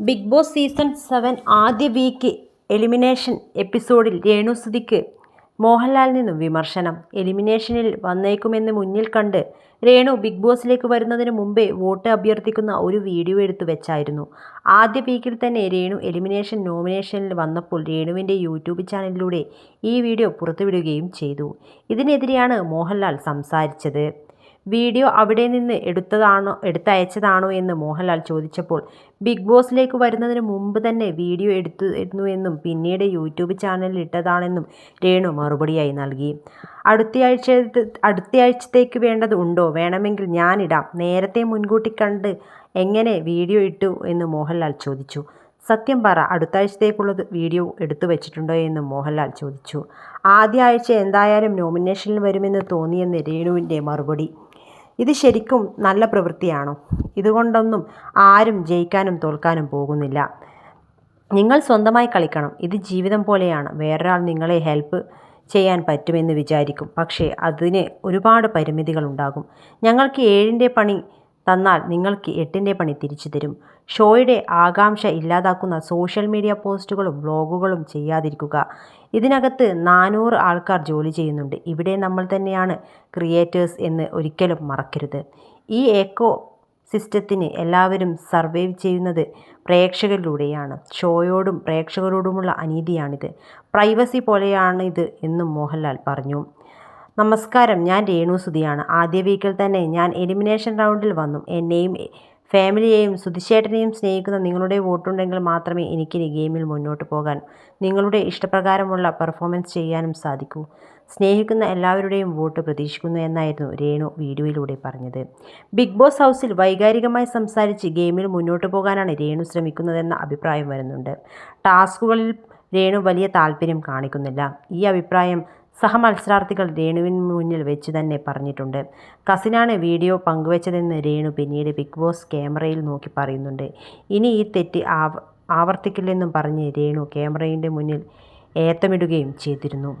Big Boss season seven ആദ്യ week elimination എപ്പിസോഡിൽ രേണുസുതിക്ക് മോഹൻലാലിൽ നിന്നും വിമർശനം. എലിമിനേഷനിൽ വന്നേക്കുമെന്ന് മുന്നിൽ കണ്ട് രേണു ബിഗ് ബോസിലേക്ക് വരുന്നതിന് മുമ്പേ വോട്ട് അഭ്യർത്ഥിക്കുന്ന ഒരു വീഡിയോ എടുത്തു വെച്ചായിരുന്നു. ആദ്യ വീക്കിൽ തന്നെ രേണു എലിമിനേഷൻ നോമിനേഷനിൽ വന്നപ്പോൾ രേണുവിന്റെ യൂട്യൂബ് ചാനലിലൂടെ ഈ വീഡിയോ പുറത്തുവിടുകയും ചെയ്തു. ഇതിനെതിരെയാണ് മോഹൻലാൽ സംസാരിച്ചത്. വീഡിയോ അവിടെ നിന്ന് എടുത്തതാണോ എടുത്തയച്ചതാണോ എന്ന് മോഹൻലാൽ ചോദിച്ചപ്പോൾ ബിഗ് ബോസിലേക്ക് വരുന്നതിന് മുമ്പ് തന്നെ വീഡിയോ എടുത്തിരുന്നുവെന്നും പിന്നീട് യൂട്യൂബ് ചാനലിൽ ഇട്ടതാണെന്നും രേണു മറുപടിയായി നൽകി. അടുത്തയാഴ്ച അടുത്തയാഴ്ചത്തേക്ക് വേണ്ടത് ഉണ്ടോ? വേണമെങ്കിൽ ഞാനിടാം നേരത്തെ മുൻകൂട്ടി കണ്ട് എങ്ങനെ വീഡിയോ ഇട്ടു? എന്ന് മോഹൻലാൽ ചോദിച്ചു. സത്യം പറ അടുത്ത ആഴ്ചത്തേക്കുള്ളത് വീഡിയോ എടുത്തു വെച്ചിട്ടുണ്ടോ? എന്ന് മോഹൻലാൽ ചോദിച്ചു. ആദ്യ ആഴ്ച എന്തായാലും നോമിനേഷനിൽ വരുമെന്ന് തോന്നിയെന്ന് രേണുവിന്റെ മറുപടി. ഇത് ശരിക്കും നല്ല പ്രവൃത്തിയാണോ? ഇതുകൊണ്ടൊന്നും ആരും ജയിക്കാനും തോൽക്കാനും പോകുന്നില്ല. നിങ്ങൾ സ്വന്തമായി കളിക്കണം. ഇത് ജീവിതം പോലെയാണ്. വേറൊരാൾ നിങ്ങളെ ഹെൽപ്പ് ചെയ്യാൻ പറ്റുമെന്ന് വിചാരിക്കും. പക്ഷേ അതിന് ഒരുപാട് പരിമിതികളുണ്ടാകും. ഞങ്ങൾക്ക് ഏഴിന്റെ പണി തന്നാൽ നിങ്ങൾക്ക് എട്ടിന്റെ പണി തിരിച്ചു തരും. ഷോയുടെ ആകാംക്ഷ ഇല്ലാതാക്കുന്ന സോഷ്യൽ മീഡിയ പോസ്റ്റുകളും വ്ളോഗുകളും ചെയ്യാതിരിക്കുക. ഇതിനകത്ത് നാനൂറ് ആൾക്കാർ ജോലി ചെയ്യുന്നുണ്ട്. ഇവിടെ നമ്മൾ തന്നെയാണ് ക്രിയേറ്റേഴ്സ് എന്ന് ഒരിക്കലും മറക്കരുത്. ഈ എക്കോ സിസ്റ്റത്തിന് എല്ലാവരും സർവൈവ് ചെയ്യുന്നത് പ്രേക്ഷകരിലൂടെയാണ്. ഷോയോടും പ്രേക്ഷകരോടുമുള്ള അനീതിയാണിത്. പ്രൈവസി പോലെയാണിത് എന്നും മോഹൻലാൽ പറഞ്ഞു. നമസ്കാരം ഞാൻ രേണു സുധിയാണ്. ആദ്യ വീക്കിൽ തന്നെ ഞാൻ എലിമിനേഷൻ റൗണ്ടിൽ വന്നു. എന്നെയും ഫാമിലിയെയും സുധിശേട്ടനെയും സ്നേഹിക്കുന്ന നിങ്ങളുടെ വോട്ടുണ്ടെങ്കിൽ മാത്രമേ എനിക്ക് ഈ ഗെയിമിൽ മുന്നോട്ട് പോകാൻ നിങ്ങളുടെ ഇഷ്ടപ്രകാരമുള്ള പെർഫോമൻസ് ചെയ്യാനും സാധിക്കൂ. സ്നേഹിക്കുന്ന എല്ലാവരുടെയും വോട്ട് പ്രതീക്ഷിക്കുന്നു എന്നായിരുന്നു രേണു വീഡിയോയിലൂടെ പറഞ്ഞത്. ബിഗ് ബോസ് ഹൗസിൽ വൈകാരികമായി സംസാരിച്ച് ഗെയിമിൽ മുന്നോട്ട് പോകാനാണ് രേണു ശ്രമിക്കുന്നതെന്ന അഭിപ്രായം വരുന്നുണ്ട്. ടാസ്കുകളിൽ രേണു വലിയ താല്പര്യം കാണിക്കുന്നില്ല. ഈ അഭിപ്രായം സഹമത്സരാർത്ഥികൾ രേണുവിന് മുന്നിൽ വെച്ച് തന്നെ പറഞ്ഞിട്ടുണ്ട്. കസിനാണ് വീഡിയോ പങ്കുവച്ചതെന്ന് രേണു പിന്നീട് ബിഗ് ബോസ് ക്യാമറയിൽ നോക്കി പറയുന്നുണ്ട്. ഇനി ഈ തെറ്റ് ആവർത്തിക്കില്ലെന്നും പറഞ്ഞ് രേണു ക്യാമറയുടെ മുന്നിൽ ഏത്തമിടുകയും ചെയ്തിരുന്നു.